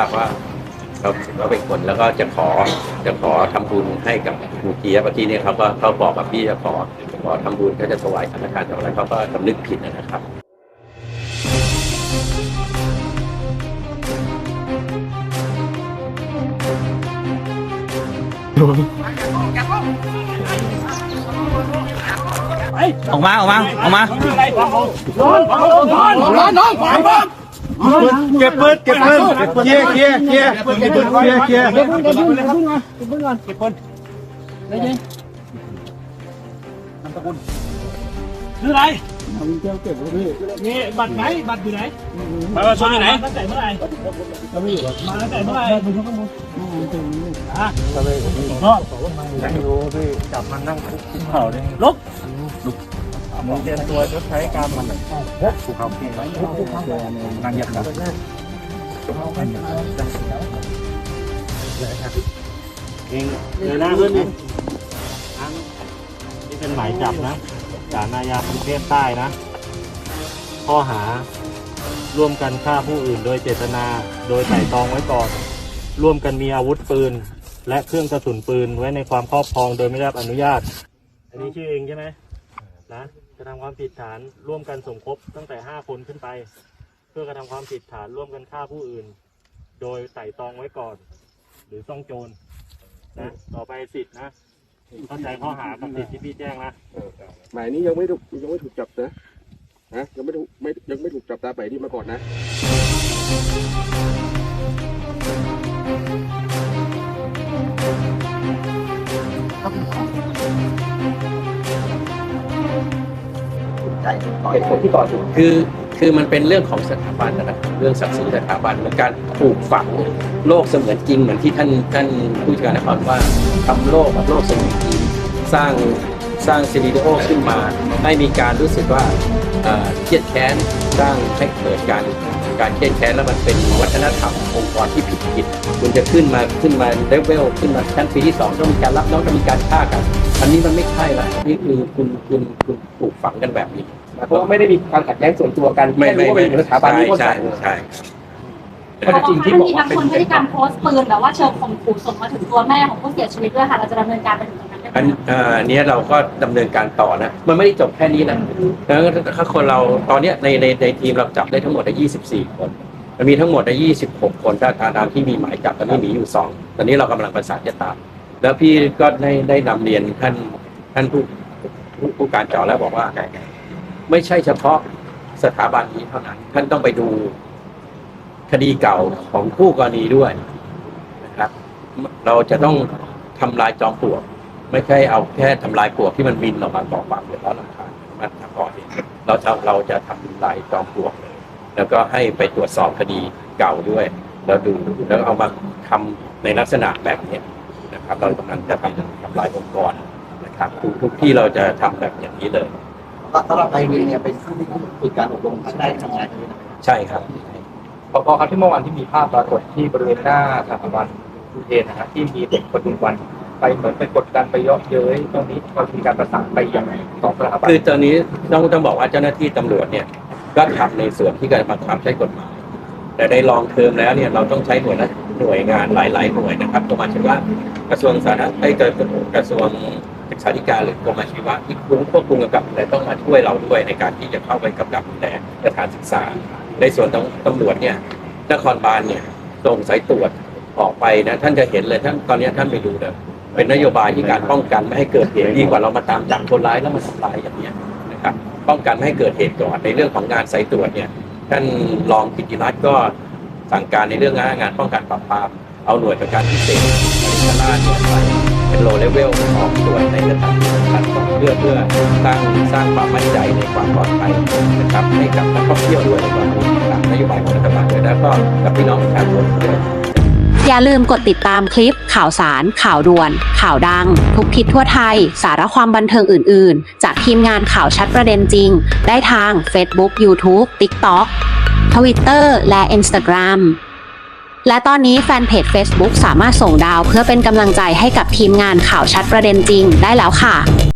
ราบว่าเราถือว่าเป็นคนแล้วก็จะขอจะขอทำบุญให้กับครูเกียร์เมื่อกี้เนี่ยเขาก็เขาบอกกับพี่จะขอขอทำบุญก็จะถวายสังฆทานถวายอะไรเขาก็สำนึกผิดนะครับออกมาออกมาออกมา เก็บปืนเก็บปืนเคลียร์เคลียร์เคลียร์เคลียร์เคลียร์เคลียร์คืออะไรนี่บัตรไหนบัตรอยู่ไหนบัตรประชาชนอยู่ไหนตั้งแต่เมื่อไหร่มาตั้งแต่เมื่อไหร่อะลุกมึงเตรียมตัวชดใช้กรรมมันถูเขาพี่นางเหยียบนะเองเดี๋ยนะเพื่อนนี่นี่เป็นหมายจับนะศาลอาญากรุงเทพใต้นะ ข้อหาร่วมกันฆ่าผู้อื่นโดยเจตนาโดยไตร่ตรองไว้ก่อน ร่วมกันมีอาวุธปืน และเครื่องกระสุนปืนไว้ในความครอบครองโดยไม่ได้รับอนุญาต อันนี้ชื่อเองใช่ไหมนะ ระทำความผิดฐานร่วมกันสมคบตั้งแต่ห้าคนขึ้นไป เพื่อกระทำความผิดฐานร่วมกันฆ่าผู้อื่น โดยไต่ตองไว้ก่อน หรือซ่องโจรนะต่อไปสิทธินะเข้าใจข้อหากับสิทธิที่พี่แจ้งนะหมายนี้ยังไม่ถูกยังไม่ถูกจับนะนะยังไม่ถูกไม่ยังไม่ถูกจับตามหมายนี้มาก่อนนะ เหตุผลที่ก่อคือคือมันเป็นเรื่องของสถาบันนะครับเรื่องศักดิ์ศรีสถาบันมันการปลูกฝังโลกเสมือนจริงเหมือนที่ท่านท่านผู้จัดการนครว่าทำโลกกับโลกเสมือนจริงสร้างสร้างซีรีโอขึ้นมาให้มีการรู้สึกว่าเอ่อเครียดแค้นสร้างให้เกิดการการเครียดแค้นแล้วมันเป็นวัฒนธรรมองค์กรที่ผิดผิดคุณจะขึ้นมาขึ้นมาเลเวลขึ้นมาชั้นปีที่สองต้องมีการรับน้องต้องมีการฆ่ากัน อันนี้มันไม่ใช่ละนี่คือคุณคุณคุณปลูกฝังกันแบบนี้ เพราะว่าไม่ได้มีความขัดแย้งส่วนตัวกันไม่แค่ไม่รู้ว่าไม่เป็นสถาบันนี้คนใช่ใส่ใช่ข้อเท็จจริงที่บอกว่ามันมีบางคนพฤติกรรมโพสต์ปืนแบบว่าเชิงข่มขู่ส่งมาถึงตัวแม่ของผู้เสียชีวิตด้วยค่ะ เราจะดำเนินการไปถึงตรงนั้นได้ไหมอันเอ่อเนี้ยเราก็ดำเนินการต่อนะมันไม่ได้จบแค่นี้นะแล้วถ้าคนเราตอนเนี้ยในในในทีมเราจับได้ทั้งหมดได้ 24 คนมันมีทั้งหมดได้ 26 คนถ้าตามที่มีหมายจับตอนนี้มีอยู่สองตอนนี้เรากำลังประสานจะตาม แล้วพี่ก็ได้ได้นำเรียนท่านท่านผู้ผู้ผู้การเจาะแล้วบอกว่า ไม่ใช่เฉพาะสถาบันนี้เท่านั้น ท่านต้องไปดูคดีเก่าของคู่กรณีด้วยนะครับ เราจะต้องทำลายจอมปลวก ไม่ใช่เอาแค่ทำลายปลวกที่มันบินออกมาก่อความเดือดร้อนรำคาญมันทำก่อเหตุเราจะเราจะทำลายจอมปลวกเลยแล้วก็ให้ไปตรวจสอบคดีเก่าด้วย แล้วดูแล้วเอามาทำในลักษณะแบบเนี้นะครับ เรากำลังจะทำทำลายองค์กรนะครับทุกทุกที่เราจะทำแบบอย่างนี้เลย สำหรับไอวีเนี่ยเป็นผู้ที่ฝึกการอบรมท่านได้ทำงานนี้นะใช่ครับพอครับที่เมื่อวานที่มีภาพปรากฏที่บริเวณหน้าสถาบันอุเทนนะครับที่มีเด็กคนหนึ่งวัน ไปเหมือนไปกดดันไปเยาะเย้ยตรงนี้เรามีการประสานไปอย่างสองสถาบันคือตอนนี้ต้องต้องบอกว่าเจ้าหน้าที่ตำรวจเนี่ยก็ทำในส่วนที่การบังคับใช้กฎหมาย แต่ในลองเทอมแล้วเนี่ยเราต้องใช้หน่วยละหน่วยงานหลาย ๆ หน่วยนะครับกรมอาชีวะกระทรวงสาธารณไอ้กระกระทรวง ศึกษาธิการหรือกรมอาชีวะที่ควบควบคุมกำกับแต่ต้องมาช่วยเราด้วยในการที่จะเข้าไปกำกับดูแลสถานศึกษา ในส่วนตำรวจเนี่ยนครบาลเนี่ยส่งสายตรวจออกไปนะท่านจะเห็นเลยท่านตอนนี้ท่านไปดูเลยเป็นนโยบายที่การป้องกันไม่ให้เกิดเหตุดีกว่าเรามาตามจับคนร้ายแล้วมาทำลายอย่างเนี้ยนะครับป้องกันไม่ให้เกิดเหตุก่อนในเรื่องของงานสายตรวจเนี่ยท่านรองกิติรัตน์ก็สั่งการในเรื่องงานงานป้องกันปราบปรามเอาหน่วยประการพิเศษชาลาเนี่ยไป เป็นโลเลเวลออกตรวจในสถานที่สำคัญของเพื่อเพื่อสร้างสร้างความมั่นใจในความปลอดภัยนะครับให้กับนักท่องเที่ยวด้วยในความตามนโยบายของรัฐบาลด้วยแล้วก็กับพี่น้องประชาชนด้วยอย่าลืมกดติดตามคลิป ข่าวสาร ข่าวด่วน ข่าวดัง ทุกทิศทั่วไทย สาระความบันเทิงอื่น ๆ จากทีมงานข่าวชัดประเด็นจริง ได้ทาง Facebook YouTube TikTok Twitter และ Instagram และตอนนี้แฟนเพจ Facebook สามารถส่งดาวเพื่อเป็นกำลังใจให้กับทีมงานข่าวชัดประเด็นจริงได้แล้วค่ะ